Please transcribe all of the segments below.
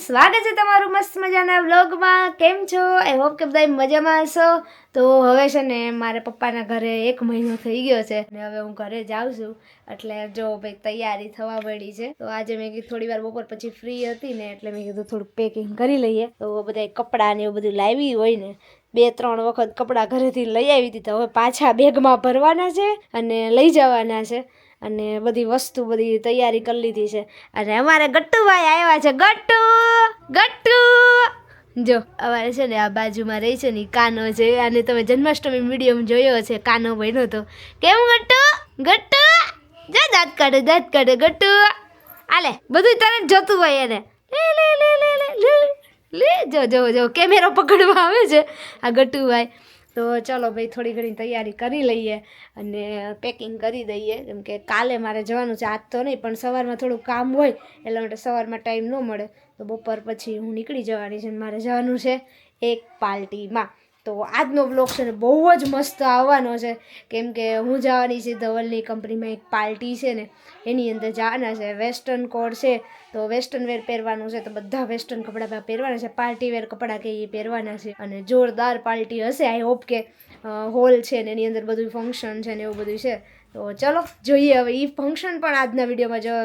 સ્વાગત છે તમારું મસ્ત મજાના વ્લોગમાં. કેમ છો? આઈ હોપ કે બધા મજામાં હશો. તો હવે છે ને મારે પપ્પાના ઘરે એક મહિનો થઈ ગયો છે અને હવે હું ઘરે જાઉં છું. એટલે જો ભાઈ તૈયારી થવા પડી છે. તો આજે મેં કીધું થોડી વાર બપોર પછી ફ્રી હતી ને એટલે મેં કીધું થોડું પેકિંગ કરી લઈએ. તો બધા કપડાં ને એવું બધું લાવી હોય ને, બે ત્રણ વખત કપડાં ઘરેથી લઈ આવી હતી. તો હવે પાછા બેગમાં ભરવાના છે અને લઈ જવાના છે. અને બધી વસ્તુ, બધી તૈયારી કરી લીધી છે. અને અમારે ગટ્ટુભાઈ આવ્યા છે. ગટ્ટુ ગટ્ટુ. જો, અમારે છે ને આ બાજુમાં રહી છે ને કાનો છે. અને તમે જન્માષ્ટમી મીડિયમ જોયો છે કાનો બન્યો તો. કેમ ગટ્ટુ? ગટ્ટુ? જો, દાંત કાઢે દાંત કાઢે. ગટ્ટુ, આલે. બધું તરત જોતું હોય એને. લે લે લે લે લે. જો જો જો, કેમેરો પકડવા આવે છે આ ગટ્ટુભાઈ. તો ચલો ભાઈ, થોડી ઘણી તૈયારી કરી લઈએ અને પેકિંગ કરી દઈએ. કેમ કે કાલે મારે જવાનું છે, આજ તો નહીં, પણ સવારમાં થોડું કામ હોય, એટલા માટે સવારમાં ટાઈમ ન મળે. તો બપોર પછી હું નીકળી જવાની છે મારે જવાનું છે એક પાર્ટીમાં તો આજનો બ્લોગ છે ને બહુ જ મસ્ત આવવાનો છે. કેમ કે હું જવાની છે ધવલની કંપનીમાં એક પાર્ટી છે ને, એની અંદર જવાના છે. વેસ્ટર્ન કોડ છે, તો વેસ્ટર્ન વેર પહેરવાનું છે, તો બધા વેસ્ટર્ન કપડાં પહેરવાના છે. પાર્ટી વેર કપડાં કે એ પહેરવાના છે. અને જોરદાર પાર્ટી હશે આઈ હોપ કે હોલ છે ને, એની અંદર બધું ફંક્શન છે ને એવું બધું છે. તો ચલો, જોઈએ હવે એ ફંક્શન પણ આજના વિડીયોમાં જો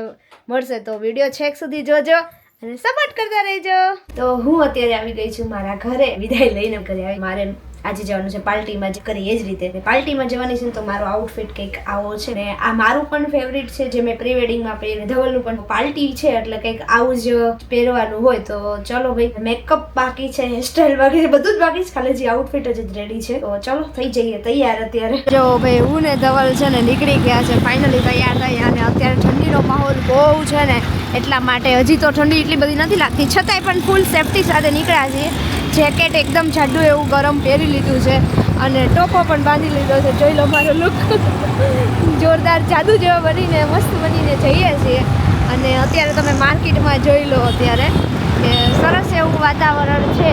મળશે. તો વીડિયો છેક સુધી જોજો. અને સપોર્ટ કરતા રહેજો. તો હું અત્યારે આવી ગઈ છું મારા ઘરે. વિદાય લઈને ઘરે આવી. મારે આજે જવાનું છે પાર્ટીમાં જ કરીએ જ રીતે. પાર્ટીમાં જવાની છે તો મારો આઉટફિટ કંઈક આવો છે. ને આ મારું પણ ફેવરિટ છે જે મેં પ્રી વેડિંગમાં ધવલનું પણ પાર્ટી છે, એટલે કંઈક આવું જ પહેરવાનું હોય તો ચલો ભાઈ મેકઅપ બાકી છે હેરસ્ટાઈલ બાકી છે, બધું જ બાકી છે. ખાલી જે આઉટફિટ જ રેડી છે. તો ચલો, થઈ જઈએ. તૈયાર અત્યારે. જો ભાઈ, હું ને ધવલ છે ને નીકળી ગયા છે. ફાઇનલી તૈયાર થઈ અને અત્યારે ઠંડીનો માહોલ બહુ છે ને એટલા માટે હજી તો ઠંડી એટલી બધી નથી લાગતી. છતાંય પણ ફૂલ સેફટી સાથે નીકળ્યા છીએ. જેકેટ એકદમ જાડું એવું ગરમ પહેરી લીધું છે અને ટોપો પણ બાંધી લીધો છે. જોઈ લો મારો લુક જોરદાર જાદુ જેવા બનીને, મસ્ત બનીને જઈએ છીએ. અને અત્યારે તમે માર્કેટમાં જોઈ લો અત્યારે કે સરસ એવું વાતાવરણ છે.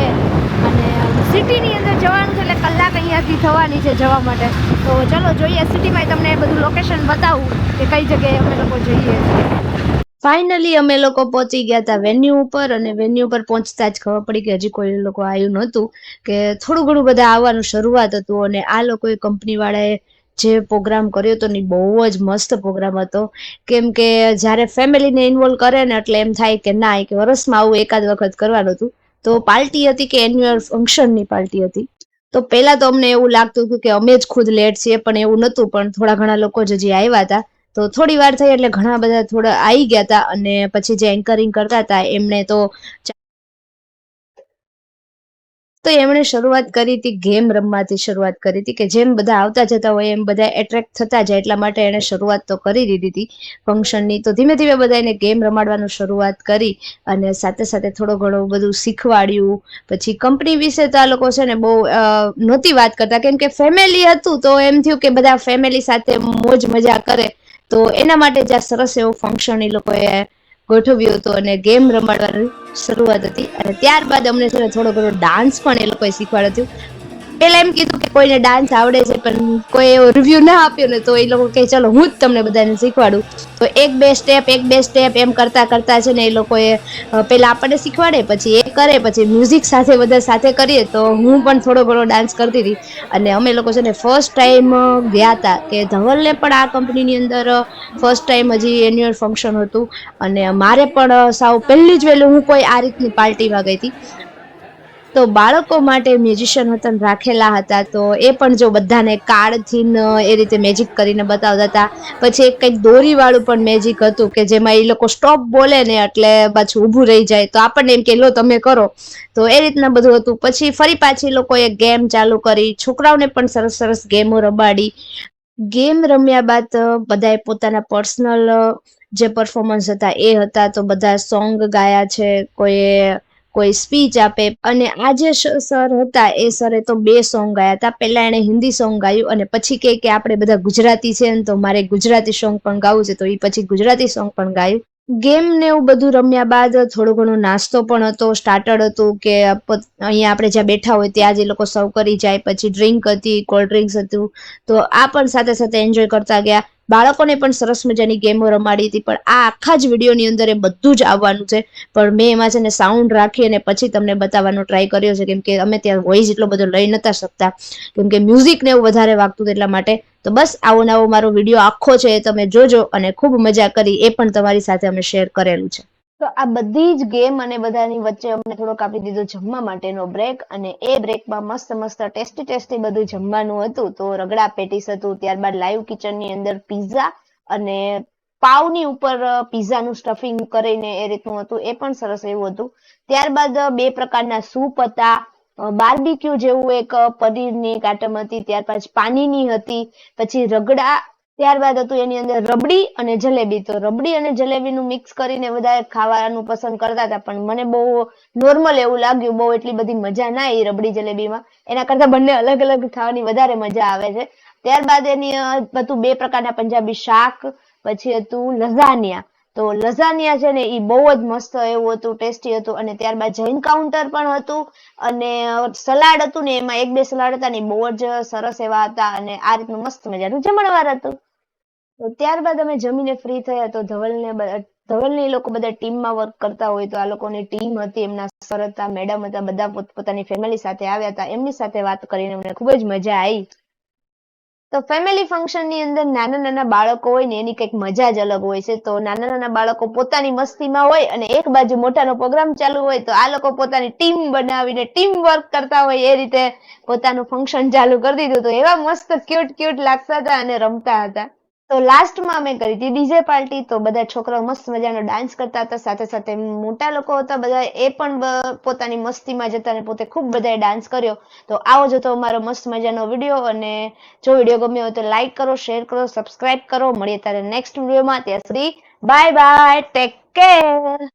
અને સિટીની અંદર જવાનું છે એટલે કલાક અહીંયાથી થવાની છે જવા માટે. તો ચલો જોઈએ સિટીમાં તમને બધું લોકેશન બતાવું કે કઈ જગ્યાએ અમે લોકો જઈએ છીએ. ફાઇનલી અમે લોકો પહોંચી ગયા હતા વેન્યુ ઉપર અને વેન્યુ ઉપર પહોંચતા જ ખબર પડી કે હજી કોઈ લોકો આવ્યું નહોતું કે થોડું ઘણું બધા આવવાનું શરૂઆત હતું અને આ લોકોએ કંપની વાળાએ જે પ્રોગ્રામ કર્યો હતો ને બહુ જ મસ્ત પ્રોગ્રામ હતો. કેમ કે જ્યારે ફેમિલીને ઇન્વોલ્વ કરે ને એટલે એમ થાય કે ના કે વર્ષમાં આવું એકાદ વખત કરવાનું હતું. તો પાર્ટી હતી કે એન્યુઅલ ફંક્શનની પાર્ટી હતી. તો પહેલા તો અમને એવું લાગતું હતું કે અમે જ ખુદ લેટ છીએ પણ એવું નહોતું પણ થોડા ઘણા લોકો જ હજી આવ્યા હતા. તો થોડી વાર થઈ એટલે ઘણા બધા થોડા આવી ગયા હતા અને પછી જે એન્કરિંગ કરતા હતા એમણે તો તો એમણે શરૂઆત કરી હતી ગેમ રમવાથી શરૂઆત કરી હતી કે જેમ બધા આવતા જતા હોય એમ બધા એટ્રેક્ટ થતા જાય એટલા માટે એણે શરૂઆત તો કરી દીધી હતી ફંક્શનની તો ધીમે ધીમે બધા એને ગેમ રમાડવાનું શરૂઆત કરી અને સાથે સાથે થોડો ઘણો બધું શીખવાડ્યું. પછી કંપની વિશે તો આ લોકો છે ને બહુ નહોતી વાત કરતા કેમ કે ફેમિલી હતું તો એમ થયું કે બધા ફેમિલી સાથે મોજ મજા કરે તો એના માટે જ આ સરસ એવું ફંક્શન એ લોકોએ ગોઠવ્યું હતું અને ગેમ રમાડવાની શરૂઆત હતી. અને ત્યારબાદ અમને થોડો ઘણો ડાન્સ પણ એ લોકોએ શીખવાડ્યો હતું. પેલા એમ કીધું કે કોઈને ડાન્સ આવડે છે, પણ કોઈ એવો રિવ્યુ ના આપ્યો ને તો એ લોકો કહે, ચલો, હું જ તમને બધાને શીખવાડું. તો એક બે સ્ટેપ એક બે સ્ટેપ એમ કરતા કરતા છે ને એ લોકોએ પહેલાં આપણને શીખવાડે, પછી એ કરે, પછી મ્યુઝિક સાથે બધા સાથે કરીએ તો હું પણ થોડો ઘણો ડાન્સ કરતી હતી. અને અમે લોકો છે ને ફર્સ્ટ ટાઈમ ગયા હતા કે ધવલને પણ આ કંપનીની અંદર ફર્સ્ટ ટાઈમ હજી એન્યુઅલ ફંક્શન હતું. અને મારે પણ સાવ પહેલી જ વહેલું હું કોઈ આ રીતની પાર્ટીમાં ગઈ હતી. તો બાળકો માટે મ્યુઝિશિયન વતન રાખેલા હતા. તો એ પણ જો બધાને કાર્ડથી એ રીતે મેજિક કરીને બતાવતા હતા. પછી એક કંઈક દોરીવાળું પણ મેજિક હતું કે જેમાં એ લોકો સ્ટોપ બોલે ને એટલે પાછું ઊભું રહી જાય. તો આપણને એમ કે, લો, તમે કરો. તો એ રીતના બધું હતું. પછી ફરી પાછી લોકોએ ગેમ ચાલુ કરી. છોકરાઓને પણ સરસ સરસ ગેમો રમાડી. ગેમ રમ્યા બાદ બધાએ પોતાના પર્સનલ જે પરફોર્મન્સ હતા એ હતા. તો બધા સોંગ ગાયા છે. કોઈએ કોઈ સ્પીચ આપે. અને આ જે સર હતા, એ સરે તો બે સોંગ ગાયા હતા. પહેલા એણે હિન્દી સોંગ ગાયું અને પછી કહે કે આપણે બધા ગુજરાતી છે ને તો મારે ગુજરાતી સોંગ પણ ગાવું છે. તો એ પછી ગુજરાતી સોંગ પણ ગાયું. ગેમ ને એવું બધું રમ્યા બાદ થોડો ઘણો નાસ્તો પણ હતો સ્ટાર્ટર હતું કે અહીંયા આપણે જ્યાં બેઠા હોય ત્યાં જ એ લોકો સર્વ કરી જાય, પછી ડ્રિંક હતી કોલ્ડ ડ્રિંક્સ હતું. તો આ પણ સાથે સાથે એન્જોય કરતા ગયા. બાળકોને પણ સરસ મજાની ગેમો રમાડી હતી, પણ આ આખા જ વિડીયોની અંદર એ બધું જ આવવાનું છે. પણ મેં એમાં છે ને સાઉન્ડ રાખી અને પછી તમને બતાવવાનો ટ્રાય કર્યો છે, કેમ કે અમે ત્યાં વોઇસ એટલો બધો લઈ નતા શકતા. કેમ કે મ્યુઝિક ને એવું વધારે વાગતું એટલા માટે તો બસ આવો નવો મારો વીડિયો આખો છે, તમે જોજો અને ખૂબ મજા કરી, એ પણ તમારી સાથે અમે શેર કરેલું છે. તો આ બધી જ ગેમ અને બધાની વચ્ચે અમને થોડોક આપી દીધો જમવા માટેનો બ્રેક અને એ બ્રેકમાં મસ્ત મસ્ત ટેસ્ટી ટેસ્ટી બધું જમવાનું હતું. તો રગડા પેટીસ હતું, ત્યારબાદ લાઈવ કિચનની અંદર પીઝા અને પાવની ઉપર પીઝાનું સ્ટફિંગ કરીને એ રીતનું હતું, એ પણ સરસ એવું હતું. ત્યારબાદ બે પ્રકારના સૂપ હતા બાર્બીક્યુ જેવું એક પનીરની કાટમ હતી ત્યાર પછી પાણીની હતી, પછી રગડા, ત્યારબાદ હતું એની અંદર રબડી અને જલેબી. તો રબડી અને જલેબીનું મિક્સ કરીને વધારે ખાવાનું પસંદ કરતા હતા, પણ મને બહુ નોર્મલ એવું લાગ્યું, બહુ એટલી બધી મજા ના આવી રબડી, જલેબીમાં. એના કરતા બંને અલગ અલગ ખાવાની વધારે મજા આવે છે. ત્યારબાદ એની હતું બે પ્રકારના પંજાબી શાક, પછી હતું લઝાનિયા. તો લઝાનિયા છે ને એ બહુ જ મસ્ત એવું હતું, ટેસ્ટી હતું અને ત્યારબાદ જૈન કાઉન્ટર પણ હતું અને સલાડ હતું ને એમાં એક બે સલાડ હતા ને બહુ જ સરસ એવા હતા અને આ રીતનું મસ્ત મજાનું જમણવાર હતું. તો ત્યારબાદ અમે જમીને ફ્રી થયા તો ધવલને ધવલને એ લોકો બધા ટીમમાં વર્ક કરતા હોય તો આ લોકોની ટીમ હતી, એમના સર હતા મેડમ હતા, બધા પોતપોતાની ફેમિલી સાથે આવ્યા હતા, એમની સાથે વાત કરીને અમને ખૂબ જ મજા આવી તો ફેમિલી ફંક્શનની અંદર નાના નાના બાળકો હોય ને એની કંઈક મજા જ અલગ હોય છે. તો નાના નાના બાળકો પોતાની મસ્તીમાં હોય અને એક બાજુ મોટાનો પ્રોગ્રામ ચાલુ હોય તો આ લોકો પોતાની ટીમ બનાવીને ટીમ વર્ક કરતા હોય એ રીતે પોતાનું ફંક્શન ચાલુ કરી દીધું. તો એવા મસ્ત ક્યુટ ક્યુટ લાગતા હતા અને રમતા હતા. તો લાસ્ટમાં અમે કરી હતી ડીજે પાર્ટી, તો બધા છોકરાઓ મસ્ત મજાનો ડાન્સ કરતા હતા. સાથે સાથે મોટા લોકો હતા બધા એ પણ પોતાની મસ્તીમાં જતા અને પોતે ખૂબ બધાએ ડાન્સ કર્યો. તો આવો જ હતો અમારો મસ્ત મજાનો વીડિયો અને જો વીડિયો ગમ્યો હોય તો લાઈક કરો શેર કરો સબસ્ક્રાઇબ કરો. મળીએ ત્યારે નેક્સ્ટ વિડીયોમાં ત્યાં સુધી બાય બાય ટેક કેર